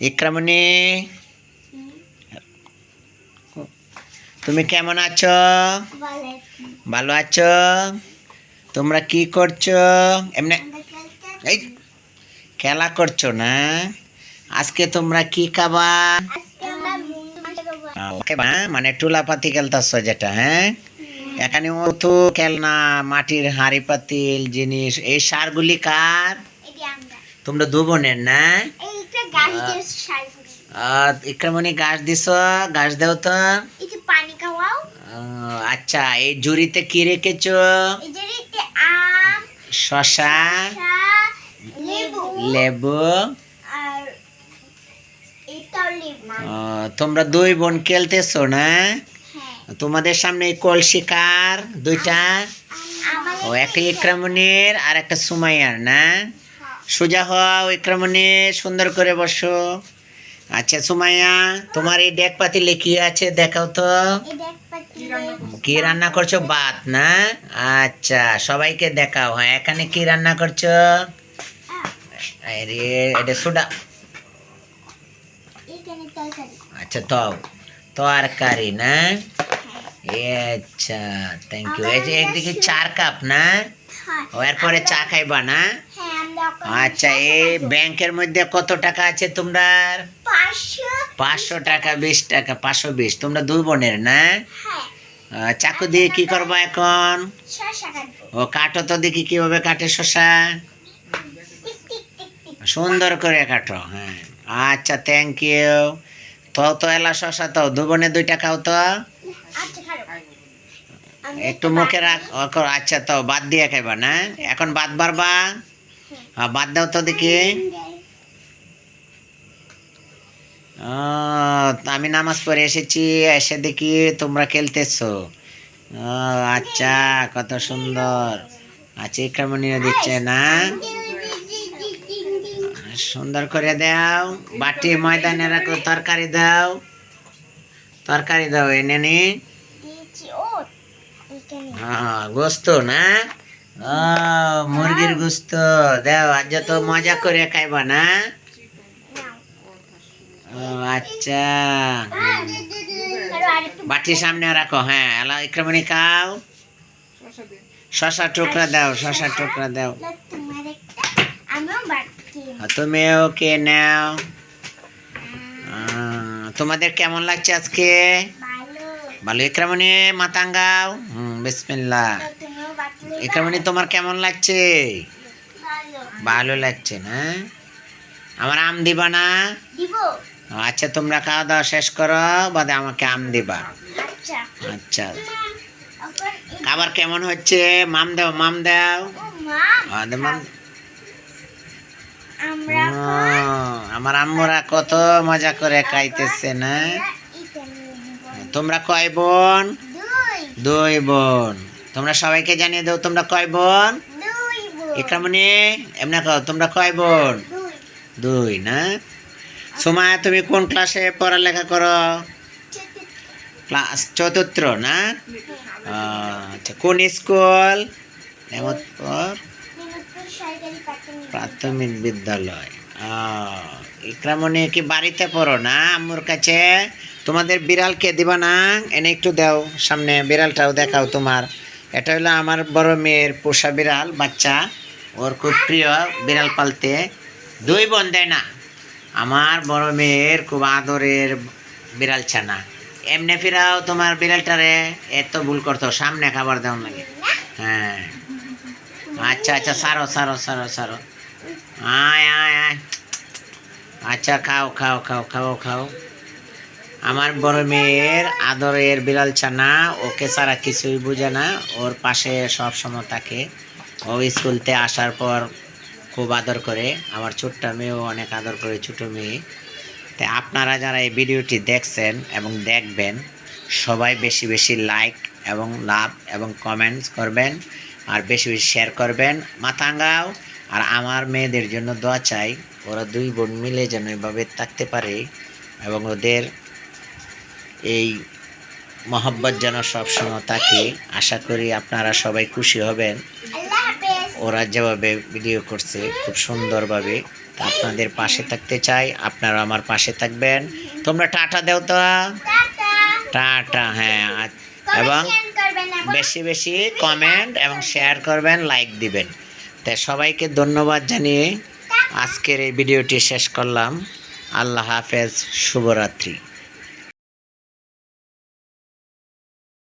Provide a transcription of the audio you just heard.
ইকরামণি তুমি কেমন আছো? ভালো আছো? তোমরা কি করছ? এমনি এই খেলা করছ না? আজকে তোমরা কি খাবা? মানে টুলাপাতি খেলতেছ যেটা হ্যাঁ? এখানে তো খেলনা মাটির হাঁড়ি পাতিল জিনিস এই সারগুলি কার? তোমরা দু বোনের না? ইকরামণি গাছ দিছ গাছ দাও তো। পানি খাওয়াও। আচ্ছা এই ঝুড়িতে কি রেখেছো? শশা লেবু তোমরা দুই বোন খেলতেছো না? হ্যাঁ। তোমাদের সামনে কলসি কার? দুইটা? ও একটা ইকরামণির আর একটা সুমাইয়ার না? সোজা হও ইকরামণি সুন্দর করে বসো। আচ্ছা সুমাইয়া তোমার এই ডেক পাতিলে কি আছে দেখাও তো। পাতি কি রান্না করছ? ভাত না? আচ্ছা সবাইকে দেখাও হ্যাঁ এখানে কি রান্না করছ? আরে এটা সোডা। আচ্ছা তো তরকারি না? আচ্ছা থ্যাংক ইউ এই যে একদিকে চার কাপ না? হ্যাঁ। ও এরপরে চা খাইবা না? হ্যাঁ আচ্ছা এই ব্যাংকের মধ্যে কত টাকা আছে তোমরা? পাঁচশো টাকা বিশ টাকা পাঁচশো বিশ। তোমরা দুই বোনের না? হ্যাঁ। চাকু দিয়ে কি করব এখন? ও কাটো তো দেখি কীভাবে কাটে শশা সুন্দর করে কাটো হ্যাঁ। আচ্ছা থ্যাংক ইউ তো তো এলা শশা তো দু বোনে দুইটা খাও তো একটু মুখে রাখ আচ্ছা তো বাদ দিয়ে খাইবা না? এখন বাদ হ্যাঁ, বাদ দাও তো দেখি। আমি নামাজ পড়ে এসেছি এসে দেখি তোমরা খেলতেছো। আচ্ছা কত সুন্দর। আচ্ছা ইকরামণিও দিচ্ছে না। সুন্দর করে দাও। বাটি ময়দানে রাখো তরকারি দাও। তরকারি দাও এনে নি। হ্যাঁ গোস্ত না? মুরগির গোস্ত। দাও আজ তো মজা করে খাইবা না? আচ্ছা। বাটির সামনে রাখো হ্যাঁ এলা ইকরামণি খাও। শশা টুকরা দাও শশা টুকরা দাও। তুমিও কে নাও। তোমাদের কেমন লাগছে আজকে? ভালো ইকরামণি মাতাঙ্গাও। হুম বিসমিল্লাহ। তো তুমিও তোমার কেমন লাগছে? ভালো লাগছে না? আমার আম দিবা না? আচ্ছা তোমরা খাওয়া দাওয়া শেষ করো বাদে আমাকে আম দিবা। আচ্ছা। আচ্ছা। খাবার কেমন হচ্ছে? মাম দাও মাম দাও। মাম। আমার আম্মুরা কত মজা করে খাইতেছে না? তোমরা কয় বোন? দুই বোন। তোমরা সবাইকে জানিয়ে দাও তোমরা কয় বোন? ইকরামণি এমনি কও তোমরা কয় বোন? দুই। না? সময় তুমি কোন ক্লাসে পড়ালেখা করো? ক্লাস চতুর্থ না? আচ্ছা কোন স্কুল? নেমতপুর। প্রাথমিক বিদ্যালয়। আহ, ইকরামণি কি বাড়িতে পড়ো না আম্মুর কাছে? তোমাদের বিড়ালকে দিবা না? এনে একটু দাও সামনে বিড়ালটাও দেখাও তোমার। এটা হলো আমার বড় মেয়ের পোষা বিড়াল, বাচ্চা। ওর খুব প্রিয় বিড়াল পালতে। দুই বোন দেয় না? আমার বড় মেয়ের খুব আদরের বিড়াল ছানা। এমনি ফিরাও তোমার বিড়ালটারে এত ভুল করতো, সামনে খাবার দাও লাগে। হ্যাঁ। আচ্ছা আচ্ছা সারো সারো সারো সারো। আয় আয় আয়। আচ্ছা খাও খাও খাও খাও খাও। আমার বড় মেয়ের আদরের বিড়াল ছানা ওকে ছাড়া কিছুই বুঝে না। ওর পাশে সব সময় থাকে। ও স্কুলতে আসার পর খুব আদর করে। আমার ছোট্ট মেয়েও অনেক আদর করে, ছোটো মেয়ে। তাই আপনারা যারা এই ভিডিওটি দেখছেন এবং দেখবেন, সবাই বেশি বেশি লাইক এবং লাভ এবং কমেন্টস করবেন আর বেশি বেশি শেয়ার করবেন। মাথাঙ্গাও। আর আমার মেয়েদের জন্য দোয়া চাই। ওরা দুই বোন মিলে যেন এভাবে থাকতে পারে এবং ওদের এই মহব্বত যেন সবসময় থাকে। আশা করি আপনারা সবাই খুশি হবেন। ওরা যেভাবে ভিডিও করছে, খুব সুন্দরভাবে। আপনাদের পাশে থাকতে চাই, আপনারা আমার পাশে থাকবেন। তোমরা টাটা দেও তো। টাটা হ্যাঁ এবং বেশি বেশি কমেন্ট এবং শেয়ার করবেন লাইক দিবেন। তাই সবাইকে ধন্যবাদ জানিয়ে আজকের এই ভিডিওটি শেষ করলাম। আল্লাহ হাফেজ, শুভরাত্রি।